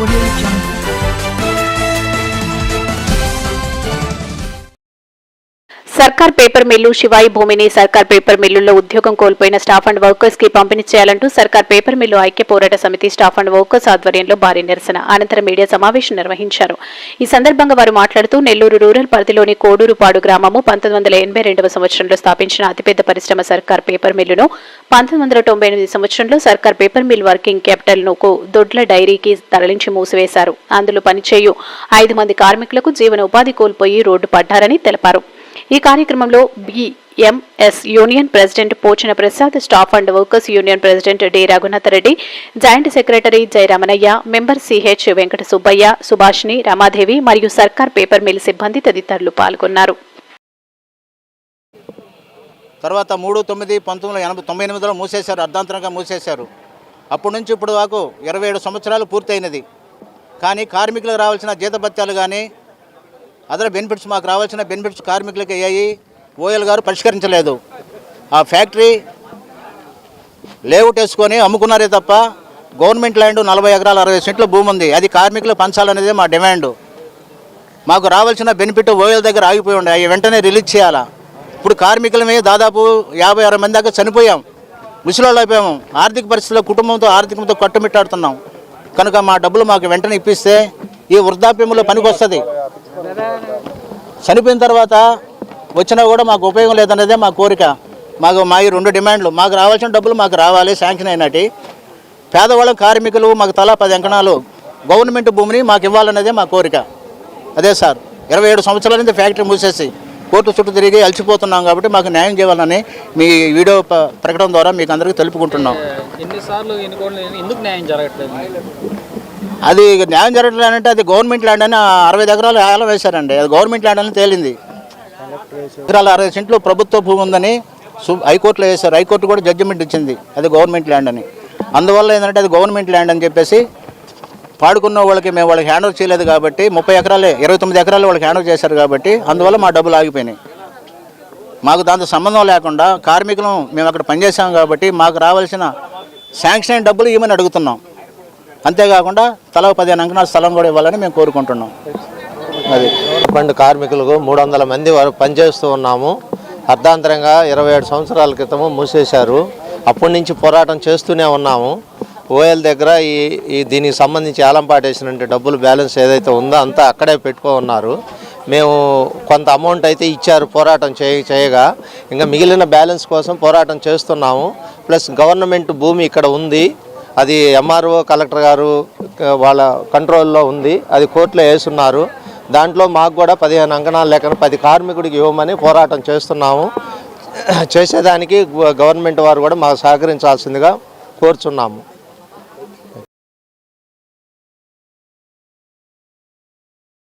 我愿意将 సర్కార్ paper mill శివాయి భూమిని సర్కార్ పేపర్ మిల్లుల్లో ఉద్యోగం కోల్పోయిన స్టాఫ్ అండ్ వర్కర్స్కి పంపిణీ చేయాలంటూ సర్కార్ పేపర్ మిల్లు ఐక్య పోరాట సమితి స్టాఫ్ అండ్ వర్కర్స్ ఆధ్వర్యంలో భారీ నిరసన. అనంతరం మీడియా సమావేశం నిర్వహించారు. ఈ సందర్భంగా వారు మాట్లాడుతూ నెల్లూరు రూరల్ పరిధిలోని కోడూరుపాడు గ్రామము పంతొమ్మిది వందల ఎనభై రెండవ సంవత్సరంలో స్థాపించిన అతిపెద్ద పరిశ్రమ సర్కార్ పేపర్ మిల్లును పంతొమ్మిది వందల తొంభై ఎనిమిది సంవత్సరంలో సర్కార్ పేపర్ మిల్ వర్కింగ్ క్యాపిటల్ను దొడ్ల డైరీకి తరలించి మూసివేశారు. అందులో పనిచేయు ఐదు మంది కార్మికులకు జీవన ఉపాధి కోల్పోయి రోడ్డు పడ్డారని తెలిపారు. ఈ కార్యక్రమంలో BMS union president Pochina Prasad staff and workers union president D Raghunatha Reddy joint secretary Jayaramanayya member CH Venkata Subbaiah Subhashini Ramadevi మరియు సర్కార్ పేపర్ మిల్ సిబ్బంది తదితరులు పాల్గొన్నారు. తర్వాత మూడు తొమ్మిది పంతొమ్మిది వందల ఎనభై తొంభై ఎనిమిదిలో మూసేశారు అర్ధాంతరంగా మూసేశారు. అప్పటి నుంచి ఇప్పుడు వరకు ఇరవై ఏడు సంవత్సరాలు పూర్తయినది. కానీ కార్మికులకు రావాల్సిన జీతభత్యాలు కానీ అదర్ బెనిఫిట్స్ మాకు రావాల్సిన బెనిఫిట్స్ కార్మికులకు అయ్యాయి. ఓఎల్ గారు పరిష్కరించలేదు. ఆ ఫ్యాక్టరీ లేఅవుట్ వేసుకొని అమ్ముకున్నారే తప్ప గవర్నమెంట్ ల్యాండ్ నలభై ఎకరాలు అరవై సెంట్ల భూమి ఉంది. అది కార్మికులు పంచాలనేదే మా డిమాండ్. మాకు రావాల్సిన బెనిఫిట్ ఓఎల్ దగ్గర ఆగిపోయి ఉండే. అవి వెంటనే రిలీజ్ చేయాలా? ఇప్పుడు కార్మికులమే దాదాపు యాభై అరవై మంది దాకా చనిపోయాం. ముసలాళ్ళు అయిపోయాము. ఆర్థిక పరిస్థితుల్లో కుటుంబంతో ఆర్థికంతో కట్టుమిట్టాడుతున్నాం. కనుక మా డబ్బులు మాకు వెంటనే ఇప్పిస్తే ఈ వృద్ధాప్యంలో పనికి వస్తుంది చనిపోయిన తర్వాత వచ్చినా కూడా మాకు ఉపయోగం లేదన్నదే మా కోరిక. మాకు మా ఈ రెండు డిమాండ్లు. మాకు రావాల్సిన డబ్బులు మాకు రావాలి శాంక్షన్ అయినట్టు. పేదవాళ్ళ కార్మికులు మాకు తలా పది అంకణాలు. గవర్నమెంట్ భూమిని మాకు ఇవ్వాలన్నదే మా కోరిక. అదే సార్ ఇరవై ఏడు సంవత్సరాల నుంచి ఫ్యాక్టరీ మూసేసి కోర్టు చుట్టూ తిరిగి అలసిపోతున్నాం కాబట్టి మాకు న్యాయం చేయాలని మీ వీడియో ప- ప్రకటన ద్వారా మీకు అందరికీ తెలుపుకుంటున్నాం. ఎన్నిసార్లు ఎన్నుకోవడం ఎందుకు న్యాయం జరగట్లేదు? అది న్యాయం జరగట్లేదంటే అది గవర్నమెంట్ ల్యాండ్ అని అరవై ఎకరాలు ఏలం వేశారండి. అది గవర్నమెంట్ ల్యాండ్ అని తేలింది. ఎకరాలు అరవై సెంట్లు ప్రభుత్వ భూమి ఉందని హైకోర్టులో వేశారు. హైకోర్టు కూడా జడ్జిమెంట్ ఇచ్చింది. అది గవర్నమెంట్ ల్యాండ్ అని. అందువల్ల ఏంటంటే అది గవర్నమెంట్ ల్యాండ్ అని చెప్పేసి పాడుకున్న వాళ్ళకి మేము వాళ్ళకి హ్యాండ్ ఓవర్ చేయలేదు కాబట్టి ముప్పై ఎకరాలే ఇరవై తొమ్మిది ఎకరాలు వాళ్ళకి హ్యాండ్ ఓవర్ చేశారు కాబట్టి అందువల్ల మా డబ్బులు ఆగిపోయినాయి. మాకు దాంతో సంబంధం లేకుండా కార్మికులు మేము అక్కడ పనిచేసాం కాబట్టి మాకు రావాల్సిన శాంక్షన్ అయిన డబ్బులు ఇవ్వమని అడుగుతున్నాం. అంతేకాకుండా తల పదిహేను అంకణాల స్థలం కూడా ఇవ్వాలని మేము కోరుకుంటున్నాం. అది. పండు కార్మికులకు మూడు వందల మంది వరకు పనిచేస్తూ ఉన్నాము. అర్ధాంతరంగా ఇరవై ఏడు సంవత్సరాల క్రితము మూసేశారు. అప్పటి నుంచి పోరాటం చేస్తూనే ఉన్నాము. ఓఎల్ దగ్గర ఈ ఈ దీనికి సంబంధించి ఏలంపాటేసినట్టు డబ్బులు బ్యాలెన్స్ ఏదైతే ఉందో అంతా అక్కడే పెట్టుకో ఉన్నారు. మేము కొంత అమౌంట్ అయితే ఇచ్చారు పోరాటం చేయ చేయగా. ఇంకా మిగిలిన బ్యాలెన్స్ కోసం పోరాటం చేస్తున్నాము. ప్లస్ గవర్నమెంట్ భూమి ఇక్కడ ఉంది. అది ఎంఆర్ఓ కలెక్టర్ గారు వాళ్ళ కంట్రోల్లో ఉంది. అది కోర్టులో వేస్తున్నారు దాంట్లో మాకు కూడా పదిహేను అంకణాలు లేక పది కార్మికుడికి ఇవ్వమని పోరాటం చేస్తున్నాము. చేసేదానికి గవర్నమెంట్ వారు కూడా మాకు సహకరించాల్సిందిగా కోరుచున్నాము.